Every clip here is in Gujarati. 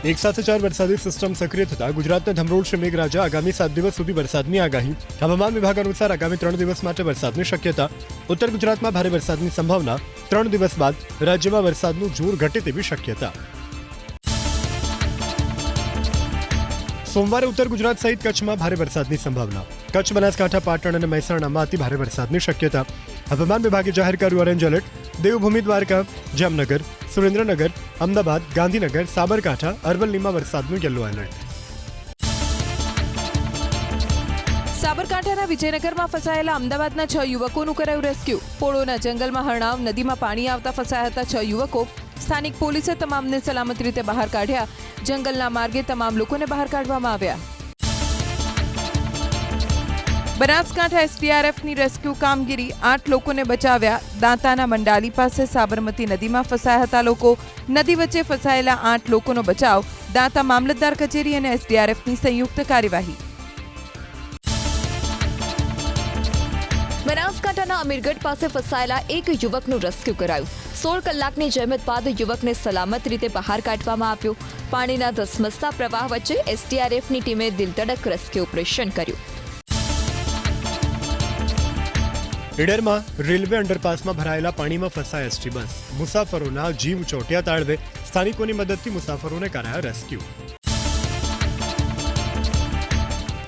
એક સાથે ચાર વરસાદી સિસ્ટમ સક્રિય થતા ગુજરાતના ધમરોળશે મેઘરાજા આગામી સાત દિવસ સુધી વરસાદની આગાહી. હવામાન વિભાગ અનુસાર આગામી ત્રણ દિવસ માટે વરસાદની શક્યતા. ઉત્તર ગુજરાતમાં ભારે વરસાદની સંભાવના. ત્રણ દિવસ બાદ રાજ્યમાં વરસાદનું જોર ઘટે તેવી શક્યતા. સોમવારે ઉત્તર ગુજરાત સહિત કચ્છમાં ભારે વરસાદની સંભાવના. કચ્છ, બનાસકાંઠા, પાટણ અને મહેસાણામાં અતિ ભારે વરસાદની શક્યતા. હવામાન વિભાગે જાહેર કર્યું ઓરેન્જ એલર્ટ દેવભૂમિ દ્વારકા, જામનગર સુરેન્દ્રનગર, અમદાવાદ, ગાંધીનગર, સાબરકાંઠા અરવલ્લીમાં વરસાદનું યલો એલર્ટ સાબરકાંઠાના વિજયનગરમાં ફસાયેલા અમદાવાદના છ યુવકોનું કરાયું રેસ્ક્યુ. પોળોના જંગલમાં હરણાવ, નદીમાં પાણી આવતા ફસાયા હતા છ યુવકો સ્થાનિક પોલીસે તમામને સલામત રીતે બહાર કાઢ્યા. જંગલના માર્ગે તમામ લોકોને બહાર કાઢવામાં આવ્યા. બનાસકાંઠા એસડીઆરએફની રેસ્ક્યુ કામગીરી, આઠ લોકોને બચાવ્યા. દાંતાના મંડાલી પાસે સાબરમતી નદીમાં ફસાયા હતા લોકો. નદી વચ્ચે ફસાયેલા આઠ લોકોનો બચાવ. દાંતા મામલતદાર કચેરી અને એસડીઆરએફની સંયુક્ત કાર્યવાહી. બનાસકાંઠાના અમીરગઢ પાસે ફસાયેલા એક યુવકનું રેસ્ક્યુ કરાયું. સોળ કલાકની જહેમત બાદ યુવકને સલામત રીતે બહાર કાઢવામાં આવ્યો. પાણીના ધસમસતા પ્રવાહ વચ્ચે એસડીઆરએફની ટીમે દિલધડક રેસ્ક્યુ ઓપરેશન કર્યું. ઈડરમાં રેલવે અંડરપાસમાં ભરાયેલા પાણીમાં ફસાય એસટી બસ. મુસાફરોના જીવ ચોટ્યા તાળવે સ્થાનિકોની મદદથી મુસાફરોને કરાયા રેસ્ક્યુ.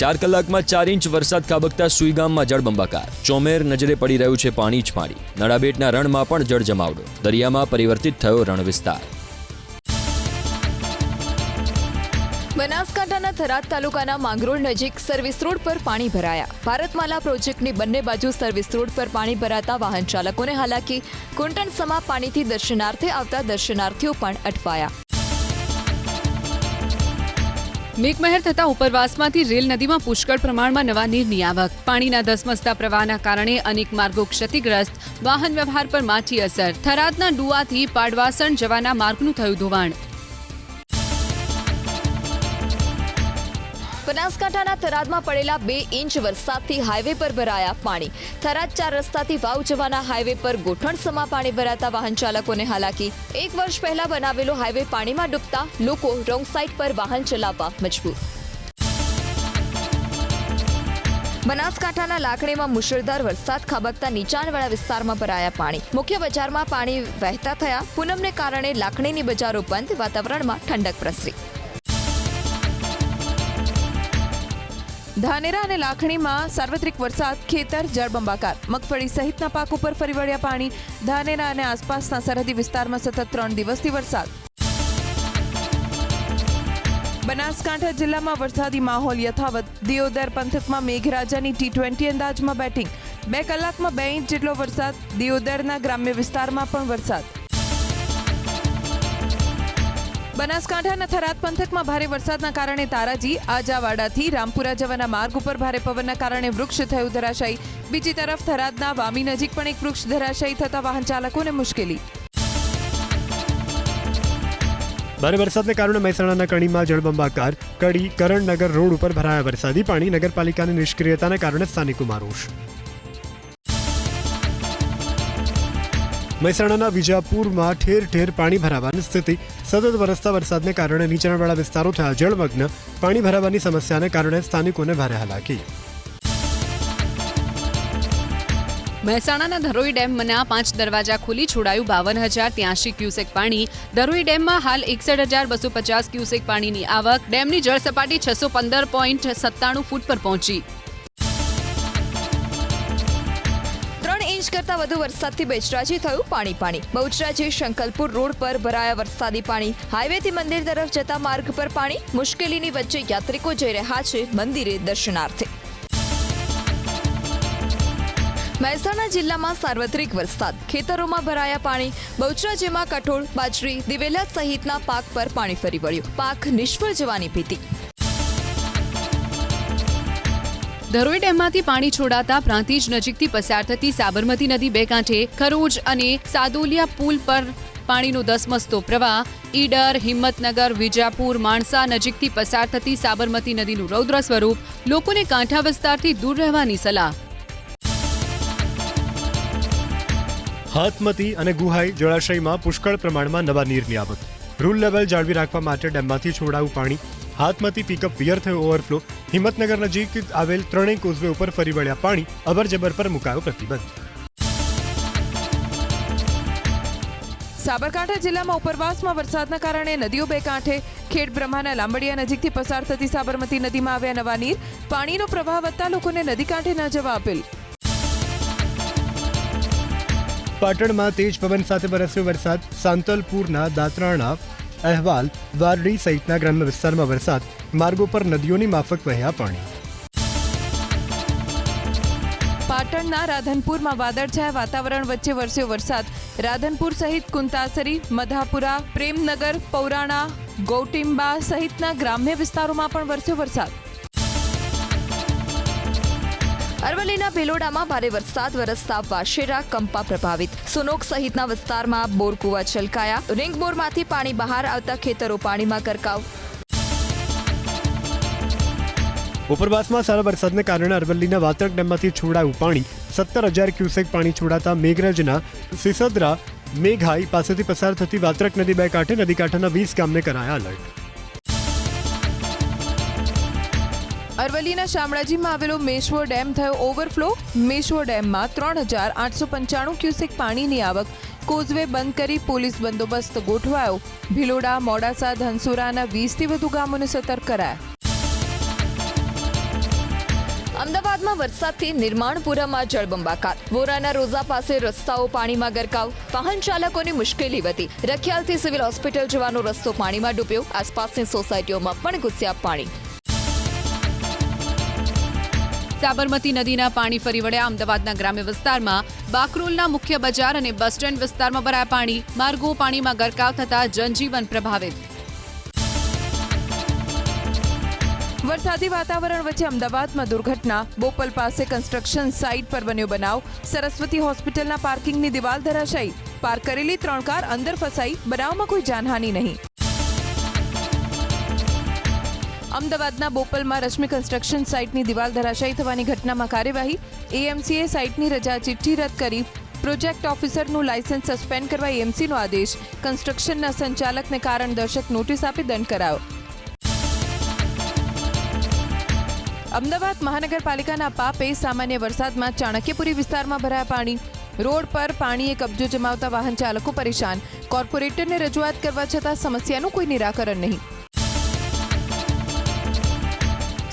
ચાર કલાકમાં ચાર ઇંચ વરસાદ ખાબકતા સુઈગામમાં જળબંબાકાર. ચોમેર નજરે પડી રહ્યું છે પાણી જ પાણી. નડાબેટના રણમાં પણ જળ જમાવડો દરિયામાં પરિવર્તિત થયો રણ વિસ્તાર બનાસકાંઠાના થરાદ તાલુકાના માંગરોળ નજીક સર્વિસ રોડ પર પાણી ભરાયા. ભારતમાલા પ્રોજેક્ટની બંને બાજુ સર્વિસ રોડ પર પાણી ભરાતા વાહન ચાલકોને હાલાકી. કુંટણ સમા પાણીથી દર્શનાર્થે આવતા દર્શનાર્થીઓ પણ અટવાયા. મેઘમહેર થતા ઉપરવાસમાંથી રેલ નદીમાં પુષ્કળ પ્રમાણમાં નવા નીરની આવક. પાણીના ધસમસતા પ્રવાહના કારણે અનેક માર્ગો ક્ષતિગ્રસ્ત. વાહન વ્યવહાર પર માઠી અસર. થરાદના ડુઆથી પાડવાસણ જવાના માર્ગનું થયું ધોવાણ. બનાસકાંઠાના થરાદમાં પડેલા બે ઇંચ વરસાદથી હાઈવે પર ભરાયા પાણી. થરાદ ચાર રસ્તાથી વાવ જવાના હાઈવે પર ગોઠણ સમા પાણી ભરાતા વાહન ચાલકોને હાલાકી. એક વર્ષ પહેલા બનાવેલો હાઈવે પાણીમાં ડૂબતા લોકો રોંગ સાઈડ પર વાહન ચલાવવા મજબૂર. બનાસકાંઠાના લાકડીમાં મુશળધાર વરસાદ ખાબકતા નીચાણવાળા વિસ્તારમાં ભરાયા પાણી. મુખ્ય બજારમાં પાણી વહેતા થયા. પૂનમને કારણે લાકડીની બજારો બંધ, વાતાવરણમાં ઠંડક પ્રસરી. ધાનેરા અને લાખણીમાં સાર્વત્રિક વરસાદ, ખેતર જળબંબાકાર મગફળી સહિતના પાક ઉપર ફરી વળ્યા પાણી. ધાનેરા અને આસપાસના સરહદી વિસ્તારમાં સતત ત્રણ દિવસથી વરસાદ. બનાસકાંઠા જિલ્લામાં વરસાદી માહોલ યથાવત. દિયોદર પંથકમાં મેઘરાજાની ટી ટ્વેન્ટી અંદાજમાં બેટિંગ. બે કલાકમાં બે ઇંચ જેટલો વરસાદ. દિયોદરના ગ્રામ્ય વિસ્તારમાં પણ વરસાદ. બનાસકાંઠાના થરાદ પંથકમાં ભારે વરસાદના કારણે તારાજી, આજાવાડાથી રામપુરા જવાના માર્ગ ઉપર ભારે પવનના કારણે વૃક્ષ થયું ધરાશાયી. બીજી તરફ થરાદના વામી નજીક પણ એક વૃક્ષ ધરાશાયી થતા વાહન ચાલકોને મુશ્કેલી. ભારે વરસાદને કારણે મહેસાણાના કણીમાં જળબંબાકાર કડી, કરણનગર રોડ ઉપર ભરાયા વરસાદી પાણી નગરપાલિકાની નિષ્ક્રિયતાને કારણે સ્થાનિકોમાં રોષ. મહેસાણાના વિજાપુરમાં ઠેર ઠેર પાણી ભરાવાની સ્થિતિ. સતત વરસતા વરસાદને કારણે નીચાણવાળા વિસ્તારો થયા જળમગ્ન. પાણી ભરાવાની સમસ્યાને કારણે સ્થાનિકોને ભારે હાલાકી. મહેસાણાના ધરોઈ ડેમના પાંચ દરવાજા ખુલી છોડાયું બાવન હજાર ત્યાંશી ક્યુસેક પાણી. ધરોઈ ડેમમાં હાલ એકસઠ હજાર બસો પચાસ ક્યુસેક પાણીની આવક. ડેમની જળ સપાટી છસો પંદર પોઈન્ટ સત્તાણું ફૂટ પર પહોંચી. ઇંચ કરતા વધુ વરસાદથી બેચરાજી થયું પાણી પાણી. બહુચરાજી શંકલપુર રોડ પર ભરાયા વરસાદી પાણી. હાઈવેથી મંદિર તરફ જતા માર્ગ પર પાણી. મુશ્કેલીની વચ્ચે યાત્રિકો જઈ રહ્યા છે મંદિરે દર્શનાર્થે. મહેસાણા જિલ્લામાં સાર્વત્રિક વરસાદ. ખેતરોમાં ભરાયા પાણી. બહુચરાજીમાં કઠોળ, બાજરી, દિવેલા સહિતના પાક પર પાણી ફરી વળ્યું. પાક નિષ્ફળ જવાની ભીતિ. ધરોઈ ડેમમાંથી પાણી છોડાતા પ્રાંતિજ નજીકથી પસાર થતી સાબરમતી નદી બે કાંઠે ખરોજ અને સાદોલિયા પુલ પર પાણીનો ધસમસતો પ્રવાહ, ઈડર, હિંમતનગર, વિજાપુર, માણસા નજીકથી પસાર થતી સાબરમતી નદીનું રૌદ્ર સ્વરૂપ લોકોને કાંઠા વિસ્તારથી દૂર રહેવાની સલાહ. હાથમતી અને ગુહાઈ જળાશયમાં પુષ્કળ પ્રમાણમાં નવા નીરની આવક. રૂલ લેવલ જાળવી રાખવા માટે ડેમમાંથી છોડાવું પાણી હાથમાંથી પિકઅપ વિયર થયો ઓવરફ્લો હિંમતનગર નજીક આવેલ ત્રણેય કોઝવે ઉપર ફરી વળ્યા પાણી અવરજબર પર મુકાયો પ્રતિબંધ. સાબરકાંઠા જિલ્લામાં ઉપરવાસમાં વરસાદના કારણે નદીઓ બે કાંઠે ખેડ બ્રહ્માના લાંબડિયા નજીકથી પસાર થતી સાબરમતી નદીમાં આવ્યા નવા નીર. પાણીનો પ્રવાહ વધતા લોકોને નદી કાંઠે ન જવા અપીલ. પાટણમાં તેજ પવન સાથે વરસ્યો વરસાદ. સાંતલપુરના દાતરાણા અહેવાલ, વારડી સહિતના ગ્રામ્ય વિસ્તારમાં વરસાદ, માર્ગો પર નદીઓની માફક વહ્યા પાણી. પાટણના રાધનપુરમાં વાદળછાયા વાતાવરણ વચ્ચે વરસ્યો વરસાદ. રાધનપુર સહિત કુંતાસરી, મધાપુરા, પ્રેમનગર, પૌરાણા, ગૌટિંબા સહિતના ગ્રામ્ય વિસ્તારોમાં પણ વરસ્યો વરસાદ. અરવલ્લીના ભિલોડામાં ભારે વરસાદ, વરસતા વાશેરા કંપા પ્રભાવિત. સુનોક સહિતના વિસ્તારમાં બોરકુવા છલકાયા. રિંગ બોરમાંથી પાણી બહાર આવતા ખેતરો પાણીમાં ગરકાવ. ઉપરવાસમાં સારા વરસાદને કારણે અરવલ્લીના વાતક ડેમમાંથી છોડાયું પાણી. સત્તર હજાર ક્યુસેક પાણી છોડાતા મેઘરજના સિસદરા મેઘાઈ પાસેથી પસાર થતી વાત્રક નદી બે કાંઠે, નદી કાંઠાના વીસ ગામને કરાયા અલર્ટ અરવલ્લીના શામળાજીમાં આવેલો મેશ્વો ડેમ થયો ઓવરફ્લો. મેશ્વો ડેમમાં ત્રણ હજાર આઠસો પંચાણું ક્યુસેક પાણીની આવક કોઝવે બંધ કરી પોલીસ બંદોબસ્ત ગોઠવાયો. ભિલોડા, મોડાસા, ધનસુરાના વીસથી વધુ ગામોને સતર્ક કરાયા. અમદાવાદમાં વરસાદથી નિર્માણપુરામાં જળબંબાકાર વોરાના રોઝા પાસે રસ્તાઓ પાણીમાં ગરકાવ. વાહન ચાલકોની મુશ્કેલી વધી. રખિયાલથી સિવિલ હોસ્પિટલ જવાનો રસ્તો પાણીમાં ડૂબ્યો. આસપાસની સોસાયટીઓમાં પણ ઘૂસ્યા પાણી. સાબરમતી નદીના પાણી ફરી વળ્યા. અમદાવાદના ગ્રામ્ય વિસ્તારમાં બાકરોલના મુખ્ય બજાર અને બસ સ્ટેન્ડ વિસ્તારમાં ભરાયા પાણી. માર્ગો પાણીમાં ગરકાવ થતા જનજીવન પ્રભાવિત. વરસાદી વાતાવરણ વચ્ચે અમદાવાદમાં દુર્ઘટના. બોપલ પાસે કન્સ્ટ્રક્શન સાઇટ પર બન્યો બનાવ. સરસ્વતી હોસ્પિટલના પાર્કિંગની દિવાલ ધરાશાયી. પાર્ક કરેલી ત્રણ કાર અંદર ફસાઈ. બનાવમાં કોઈ જાનહાની નહીં. અમદાવાદના બોપલમાં રશ્મિ કન્સ્ટ્રક્શન સાઇટની દિવાલ ધરાશાયી થવાની ઘટનામાં કાર્યવાહી. એએમસીએ સાઇટની રજા ચિઠ્ઠી રદ કરી. પ્રોજેક્ટ ઓફિસરનું લાયસન્સ સસ્પેન્ડ કરવા એએમસીનો આદેશ. કન્સ્ટ્રક્શનના સંચાલકને કારણ દર્શક નોટિસ આપી દંડ કરાયો. અમદાવાદ મહાનગરપાલિકાના પાપે સામાન્ય વરસાદમાં ચાણક્યપુરી વિસ્તારમાં ભરાયા પાણી. રોડ પર પાણીએ કબજો જમાવતા વાહન ચાલકો પરેશાન. કોર્પોરેટરને રજૂઆત કરવા છતાં સમસ્યાનું કોઈ નિરાકરણ નહીં.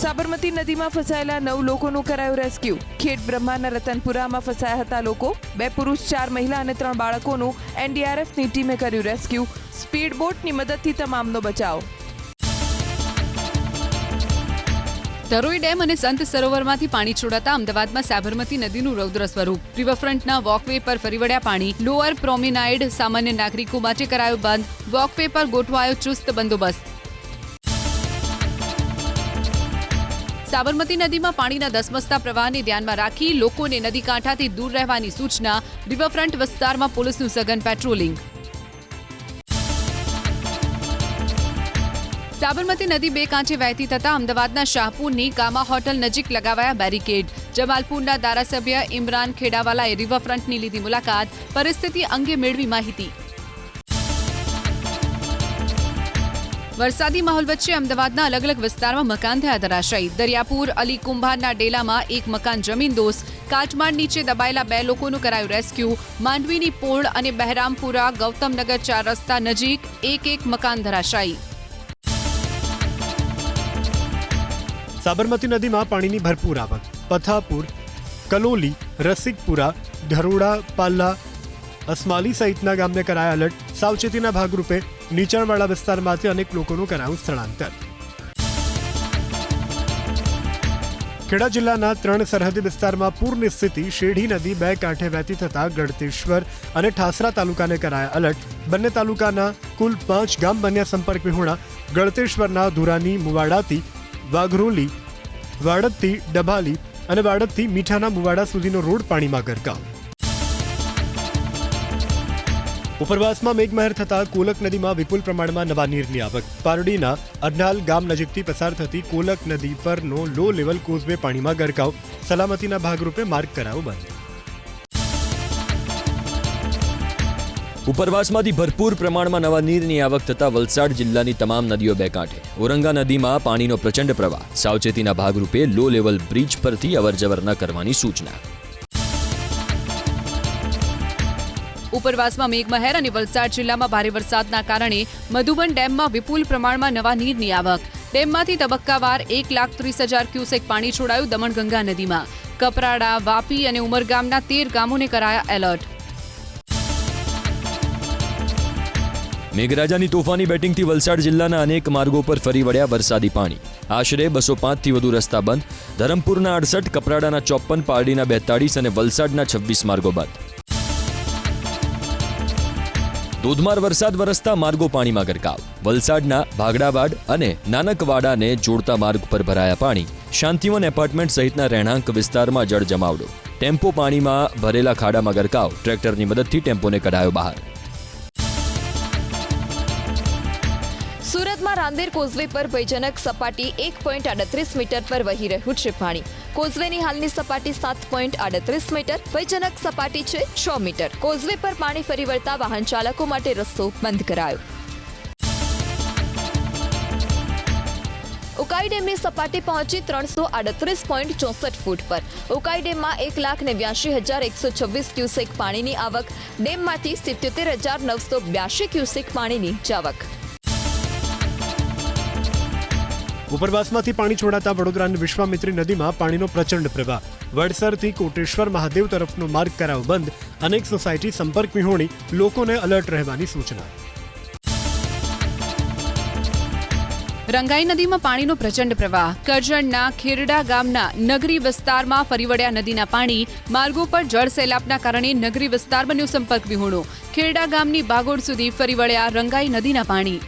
સાબરમતી નદીમાં ફસાયેલા નવ લોકોનું કરાયું રેસ્ક્યુ. ખેડ બ્રહ્માના રતનપુરામાં ફસાયા હતા લોકો. બે પુરુષ, ચાર મહિલા અને ત્રણ બાળકોનું એનડીઆરએફની ટીમે કર્યું રેસ્ક્યુ. સ્પીડ બોટની મદદથી તમામનો બચાવ. ધરોઈ ડેમ અને સંત સરોવરમાંથી પાણી છોડાતા અમદાવાદમાં સાબરમતી નદીનું રૌદ્ર સ્વરૂપ. રિવરફ્રન્ટના વોકવે પર ફરી વળ્યા પાણી. લોઅર પ્રોમિનાઇડ સામાન્ય નાગરિકો માટે કરાયો બંધ. વોકવે પર ગોઠવાયો ચુસ્ત બંદોબસ્ત. સાબરમતી નદીમાં પાણીના ધસમસતા પ્રવાહને ધ્યાનમાં રાખી લોકોને નદી કાંઠાથી દૂર રહેવાની સૂચના રિવરફ્રન્ટ વિસ્તારમાં પોલીસનું સઘન પેટ્રોલિંગ. સાબરમતી નદી બે કાંઠે વહેતી થતા અમદાવાદના શાહપુરની કામા હોટલ નજીક લગાવાયા બેરિકેડ. જમાલપુરના ધારાસભ્ય ઇમરાન ખેડાવાલાએ રિવરફ્રન્ટની લીધી મુલાકાત, પરિસ્થિતિ અંગે મેળવી માહિતી. વરસાદી માહોલ વચ્ચે અમદાવાદના અલગ અલગ વિસ્તારમાં મકાન થયા ધરાશાયી. દરિયાપુર અલી કુંભારના ડેલામાં એક મકાન જમીન કાટમાળ નીચે દબાયેલા બે લોકોનું કરાયું રેસ્ક્યુ. માંડવીની પોળ અને બહેરામપુરા, ગૌતમનગર ચાર રસ્તા નજીક એક એક મકાન ધરાશાયી. સાબરમતી નદીમાં પાણીની ભરપૂર આવક. પથાપુર, કલોલી, રસિકપુરા, ધરોડા પાલ્લા અસમાલી સહિતના ગામને કરાયા અલર્ટ સાવચેતીના ભાગરૂપે નીચાણવાળા વિસ્તારમાંથી અનેક લોકોનું કરાયું સ્થળાંતર. ખેડા જિલ્લાના ત્રણ સરહદી વિસ્તારમાં પૂરની સ્થિતિ શેઢી નદી બે કાંઠે વહેતી થતા ગળતેશ્વર અને ઠાસરા તાલુકાને કરાયા અલર્ટ બંને તાલુકાના કુલ પાંચ ગામ બન્યા સંપર્ક વિહોણા. ગળતેશ્વરના ધુરાની, મુવાડાથી વાઘરોલી, વાડદથી ડભાલી અને વાડદથી મીઠાના મુવાડા સુધીનો રોડ પાણીમાં ગરકાવ. ઉપરવાસમાં મેઘમહેર થતા કોલક નદીમાં વિપુલ પ્રમાણમાં નવા નીરની આવક પારડીના અઢનાલ ગામ નજીકથી પસાર થતી કોલક નદી પરનો લો લેવલ કોઝવે પાણીમાં ગરકાવ. સલામતીના ભાગરૂપે માર્ગ કરાયો બંધ. ઉપરવાસમાંથી ભરપૂર પ્રમાણમાં નવા નીરની આવક થતા વલસાડ જિલ્લાની તમામ નદીઓ બે કાંઠે. ઓરંગા નદીમાં પાણીનો પ્રચંડ પ્રવાહ. સાવચેતીના ભાગરૂપે લો લેવલ બ્રિજ પરથી અવરજવર ન કરવાની સૂચના. ઉપરવાસમાં મેઘમહેર અને વલસાડ જિલ્લામાં ભારે વરસાદના કારણે મધુબન ડેમમાં વિપુલ પ્રમાણમાં નવા નીરની આવક. ડેમમાંથી તબક્કાવાર એક લાખ ત્રીસ હજાર ક્યુસેક પાણી છોડાયું દમણગંગા નદીમાં. કપરાડા, વાપી અને ઉમરગામના તેર ગામોને કરાયા એલર્ટ. મેઘરાજાની તોફાની બેટિંગથી વલસાડ જિલ્લાના અનેક માર્ગો પર ફરી વળ્યા વરસાદી પાણી. આશરે બસો પાંચથી વધુ રસ્તા બંધ. ધરમપુરના અડસઠ, કપરાડાના ચોપ્પન, પારડીના બેતાળીસ અને વલસાડના છવ્વીસ માર્ગો બંધ ધોધમાર વરસાદ વરસતા માર્ગો પાણીમાં ગરકાવ. વલસાડના ભાગડાવાડ અને નાનકવાડાને જોડતા માર્ગ પર ભરાયા પાણી. શાંતિવન એપાર્ટમેન્ટ સહિતના રહેણાંક વિસ્તારમાં જળ જમાવડો ટેમ્પો પાણીમાં ભરેલા ખાડામાં ગરકાવ. ટ્રેક્ટરની મદદથી ટેમ્પોને કઢાયો બહાર. સુરતમાં કોઝવે પર ભયજનક સપાટી એક પોઈન્ટ આડત્રીસ મીટર પર વહી રહ્યું છે પાણી. કોઝવેની હાલની સપાટી સાત પોઈન્ટ આડત્રીસ મીટર, ભયજનક સપાટી છે છ મીટર. કોઝવે પર પાણી ફરી વળતા વાહન ચાલકો માટે રસ્તો બંધ કરાયો. ઉકાઈ ડેમની સપાટી પહોંચી ત્રણસો આડત્રીસ પોઈન્ટ ચોસઠ ફૂટ પર. ઉકાઈ ડેમમાં એક લાખ નેવ્યાશી હજાર એકસો છવ્વીસ ક્યુસેક પાણીની આવક, ડેમમાંથી સિત્યોતેર હજાર નવસો બ્યાસી ક્યુસેક પાણીની જાવક. ઉપરવાસમાંથી પાણી છોડાતા વડોદરાની વિશ્વામિત્રી નદીમાં પાણીનો પ્રચંડ પ્રવાહ. વડસરથી કોટેશ્વર મહાદેવ તરફનો માર્ગ કરાવ બંધ. અનેક સોસાયટી સંપર્ક વિહોણી લોકોને અલર્ટ રહેવાની સૂચના. રંગાઈ નદીમાં પાણીનો પ્રચંડ પ્રવાહ. કરજણના, ખેરડા ગામના નગરી વિસ્તારમાં ફરી વળ્યા નદીના પાણી. માર્ગો પર જળ સૈલાબના કારણે નગરી વિસ્તાર બન્યો સંપર્ક વિહોણો. ખેરડા ગામની બાગોડ સુધી ફરી વળ્યા રંગાઈ નદીના પાણી.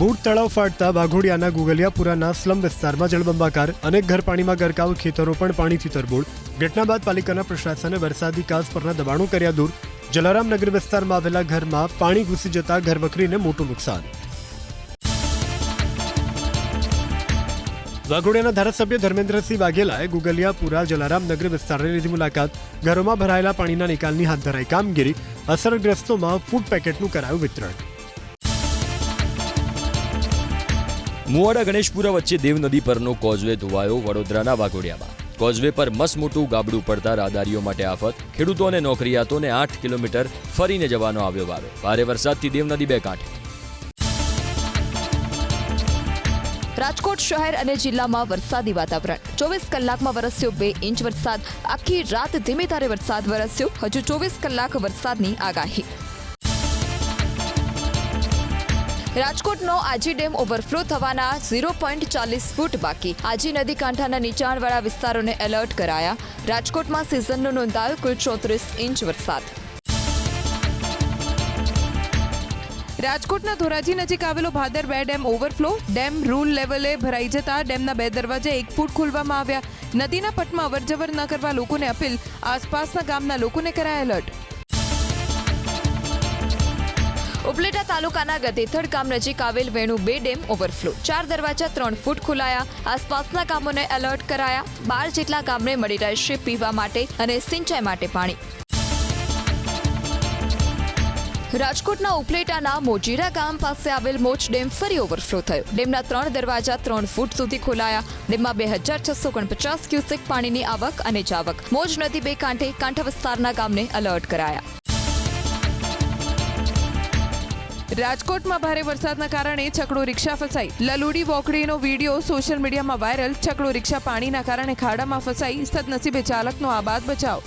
બૂટ તળાવ ફાટતા વાઘોડિયાના ગુગલિયાપુરાના સ્લમ વિસ્તારમાં જળબંબાકાર અનેક ઘર પાણીમાં ગરકાવ ખેતરો પણ પાણીથી તરબોળ. ઘટના બાદ પાલિકાના પ્રશાસને વરસાદી કાસ પરના દબાણો કર્યા દૂર. જલારામ નગર વિસ્તારમાં આવેલા ઘરમાં પાણી ઘૂસી જતા ઘરવખરીને મોટું નુકસાન. વાઘોડિયાના ધારાસભ્ય ધર્મેન્દ્રસિંહ વાઘેલાએ ગુગલિયાપુરા જલારામ નગર વિસ્તારની લીધી મુલાકાત. ઘરોમાં ભરાયેલા પાણીના નિકાલની હાથ ધરાઈ કામગીરી અસરગ્રસ્તોમાં ફૂડ પેકેટનું કરાયું વિતરણ. મુવાડા ગણેશપુરા વચ્ચે દેવ નદી પરનો કોઝવે ધોવાયો વડોદરાના વાઘોડિયામાં. કોઝવે પર મસ મોટું ગાબડું પડતા રાહદારીઓ માટે આફત, ખેડૂતો અને નોકરિયાતોને આઠ કિલોમીટર ફરીને જવાનો આવ્યો વારો. ભારે વરસાદથી દેવ નદી બે કાંઠે. રાજકોટ શહેર અને જિલ્લામાં વરસાદી વાતાવરણ. ચોવીસ કલાકમાં વરસ્યો બે ઇંચ વરસાદ. આખી રાત ધીમે ધારે વરસાદ વરસ્યો. હજુ ચોવીસ કલાક વરસાદની આગાહી. રાજકોટનો આજી ડેમ ઓવરફ્લો થવાના ઝીરો પોઈન્ટ ચાલીસ ફૂટ બાકી. આજી નદી કાંઠાના નીચાણવાળા વિસ્તારોને એલર્ટ કરાયા. રાજકોટમાં સિઝનનો નોંધાયો કુલ ચોત્રીસ ઇંચ વરસાદ. રાજકોટના ધોરાજી નજીક આવેલો ભાદર બે ડેમ ઓવરફ્લો. ડેમ રૂલ લેવલે ભરાઈ જતા ડેમના બે દરવાજા એક ફૂટ ખોલવામાં આવ્યા. નદીના પટમાં અવરજવર ન કરવા લોકોને અપીલ. આસપાસના ગામના લોકોને કરાયા એલર્ટ. ઉપલેટા તાલુકાના ગધેથડ ગામ નજીક આવેલ વેણુ બે ડેમ ઓવરફ્લો. ચાર દરવાજા, ત્રણ ફૂટ ખોલાયા. આસપાસના ગામોને એલર્ટ કરાયા. બાર જેટલા ગામને મળી રહેશે પીવા માટે અને સિંચાઈ માટે પાણી. રાજકોટના ઉપલેટાના મોજીરા ગામ પાસે આવેલ મોચ ડેમ ફરી ઓવરફ્લો થયો. ડેમના ત્રણ દરવાજા, ત્રણ ફૂટ સુધી ખોલાયા. ડેમમાં બે હજાર છસો ઓગણપચાસ ક્યુસેક પાણીની આવક અને જાવક. મોજ નદી બે કાંઠે, કાંઠા વિસ્તારના ગામને એલર્ટ કરાયા. રાજકોટમાં ભારે વરસાદના કારણે છકડો રિક્ષા ફસાઈ. લલુડી વોકડીનો વીડિયો સોશિયલ મીડિયામાં વાયરલ. છકડો રિક્ષા પાણીના કારણે ખાડામાં ફસાઈ. સદનસીબે ચાલકનો આબાદ બચાવ.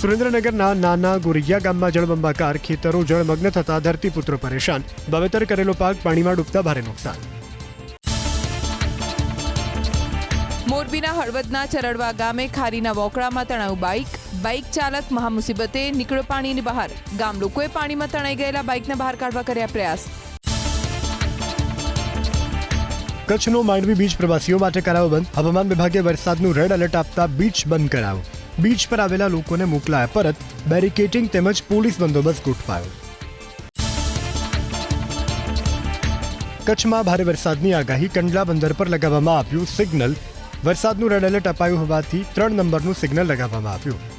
સુરેન્દ્રનગરના નાના ગોરિયા ગામમાં જળબંબાકાર ખેતરો જળમગ્ન થતા ધરતીપુત્રો પરેશાન. વાવેતર કરેલો પાક પાણીમાં ડૂબતા ભારે નુકસાન. મોરબીના હળવદના ચરડવા ગામે ખારીના વોકળામાં તણાયું બાઇક બાઇક ચાલક મહામુસીબતે નીકળ્યો પાણીની બહાર. ગામ લોકોએ પાણીમાં તણાઈ ગયેલા બાઇકને બહાર કાઢવા કર્યા પ્રયાસ. કચ્છનો માંડવી બીચ પ્રવાસીઓ માટે કરાવો બંધ. હવામાન વિભાગે વરસાદનું રેડ એલર્ટ આપતા બીચ બંધ કરાવો બીચ પર આવેલા લોકોને મોકલાયા પરત. બેરિકેટિંગ તેમજ પોલીસ બંદોબસ્ત ગોઠવાયો. કચ્છમાં ભારે વરસાદની આગાહી. કંડલા બંદર પર લગાવવામાં આવ્યું સિગ્નલ વરસાદનું રેડ એલર્ટ અપાયું હોવાથી ત્રણ નંબરનું સિગ્નલ લગાવવામાં આવ્યું.